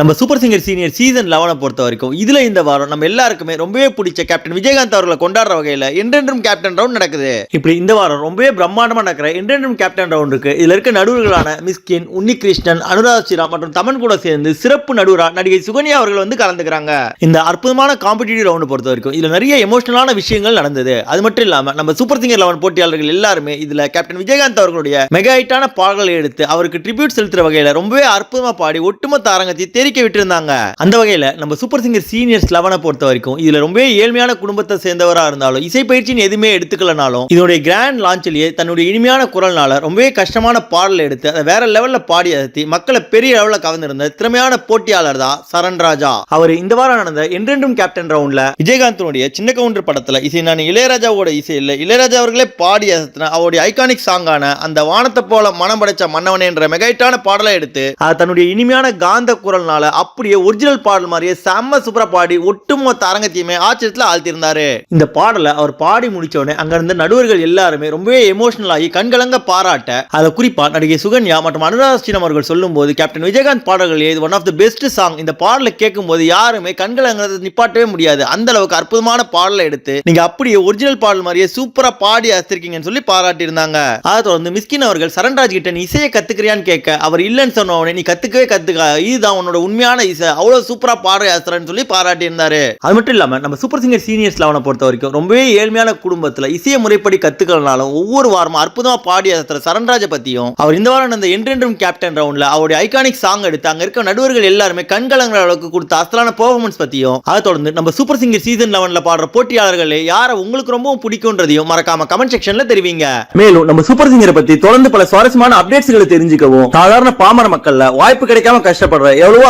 நம்ம super singer senior season லெவனை பொறுத்த வரைக்கும் இதில் இந்த வாரம் நம்ம எல்லாருக்குமே ரொம்பவே பிடிச்ச கேப்டன் விஜயகாந்த் அவர்களை கொண்டாடுற வகையில் என்றென்றும் கேப்டன் ரவுண்ட் நடக்குது. இப்படி இந்த வாரம் ரொம்பவே பிரம்மாண்டமாக நடக்கிற என்றென்றும் கேப்டன் ரவுண்ட் இருக்கு. இதில் இருக்க நடுவர்களான மிஸ்கின் உன்னி கிருஷ்ணன் அனுராக் ஸ்ரீராம் மற்றும் தமன் கூட சேர்ந்து சிறப்பு நடுவரா நடிகை சுகன்யா அவர்கள் வந்து கலந்துக்கிறாங்க. இந்த அற்புதமான காம்படிட்டிவ் ரவுண்ட் பொறுத்த வரைக்கும் இதில் நிறைய எமோஷனலான விஷயங்கள் நடந்தது. அது மட்டும் இல்லாமல் நம்ம சூப்பர் சிங்கர் லெவன் போட்டியாளர்கள் எல்லாருமே இதில் கேப்டன் விஜயகாந்த் அவர்களுடைய மெகா ஹைட்டான பாடல்களை எடுத்து அவருக்கு ட்ரிபியூட் செலுத்துற வகையில் ரொம்பவே அற்புதமாக பாடி ஒட்டுமொத்த அரங்கத்தை தெரிக்க விட்டுருந்தாங்க. அந்த வகையில் நம்ம சூப்பர் சிங்கர் சீனியர்ஸ் லெவனை பொறுத்த வரைக்கும் இதுல ரொம்பவே ஏழ்மையான குடும்பத்தை சேர்ந்தவரா இருந்தாலும் இசை பயிற்சின்னு எதுவுமே எடுத்துக்கலனாலும் இதனுடைய கிராண்ட் லான்ச்லயே தன்னுடைய இனிமையான குரல்னால ரொம்பவே கஷ்டமான பாடல் எடுத்து அதை வேற லெவலில் பாடி அசத்தி மக்களை பெரிய லெவலில் கவர்ந்திருந்த திறமையான போட்டியாளர் தான் சரண் ராஜா. அவர் இந்த வாரம் நடந்த என்றென்றும் கேப்டன் ரவுண்ட்ல விஜயகாந்தனுடைய சின்ன கவுண்டர் படத்துல இசை நான் இளையராஜாவோட இசை இல்லை இளையராஜா அவர்களே பாடி அசத்தின அவருடைய ஐகானிக் சாங்கான அந்த வானத்தை போல மனம் படைச்ச மன்னவனே என்ற மெகைட்டான பாடலை எடுத்து தன்னுடைய இனிமையான காந்த குரல்னால அப்படியே ஒரிஜினல் பாடல் மாதிரியே செம்ம சூப்பரா பாடி ஒட்டுமொத்த அரங்கத்தையுமே ஆச்சரியத்துல ஆழ்த்திருந்தாரு இந்த பாடலை அவர் பாடி முடிச்ச உடனே அங்க இருந்த நடுவர்கள் எல்லாருமே ரொம்பவே எமோஷனல் ஆகி கண்கலங்க பாராட்ட அதை குறிப்பா நடிகை சுகன்யா மற்றும் அனுராக் அவர்கள் சொல்லும் போது கேப்டன் விஜயகாந்த் பாடல்கள் இது one of the best song இந்த பாடலை கேட்கும்போது யாருமே கண்கலங்கிறத நிப்பாட்டவே முடியாது. அந்த அளவுக்கு அற்புதமான பாடலை எடுத்து நீங்க அப்படியே ஒரிஜினல் பாடல் மாதிரியே சூப்பரா பாடி அசத்திருக்கீங்கன்னு சொல்லி பாராட்டி இருந்தாங்க அதை தொடர்ந்து மிஸ்கின் அவர்கள் சரண்ராஜ் கிட்ட நீ இசையை கத்துக்கிறியான்னு கேட்க அவர் இல்லைன்னு சொன்ன உடனே நீ கத்துக்கவே கத்துக்க இதுதான் உன்னோட உண்மையான இசை. அவ்வளவு சூப்பரா பாடுற அசரன்னு சொல்லி பாராட்டி இருந்தாரு அது மட்டும் இல்லாம நம்ம சூப்பர் சிங்கர் சீனியர்ஸ் லெவனை பொறுத்த வரைக்கும் ரொம்பவே ஏழ்மையான குடும்பத்துல இசையை முறைப்படி கத்துக்கலனாலும் ஒவ்வொரு வாரமும் அற்புதமா பாடி அசத்துற சரண்ராஜை பத்தியும் அவர் இந்த வாரம் நடந்த என்றென்றும் கேப்டன் ரவுண்ட்ல அவருடைய ஐகானிக் சாங் எடுத்து அங்க இருக்க நடுவர்கள் எல்லாருமே கண்கலங்கிற அளவுக்கு கொடுத்த அசலான பெர்ஃபார்மன்ஸ் பத்தியும் அதை தொடர்ந்து நம்ம சூப்பர் சிங்கர் சீசன் லெவன்ல பாடுற போட்டியாளர்களே யாரை உங்களுக்கு ரொம்பவும் பிடிக்கும்ன்றதையும் மறக்காம கமெண்ட் செக்ஷன்ல தெரிவிங்க. மேலும் நம்ம சூப்பர் சிங்கரை பத்தி தொடர்ந்து பல சுவாரஸ்யமான அப்டேட்ஸ்களை தெரிஞ்சுக்கவும் சாதாரண பாமர மக்கள்ல வாய்ப்பு கிடைக்காம கஷ்டப்படுற எவ்வளவோ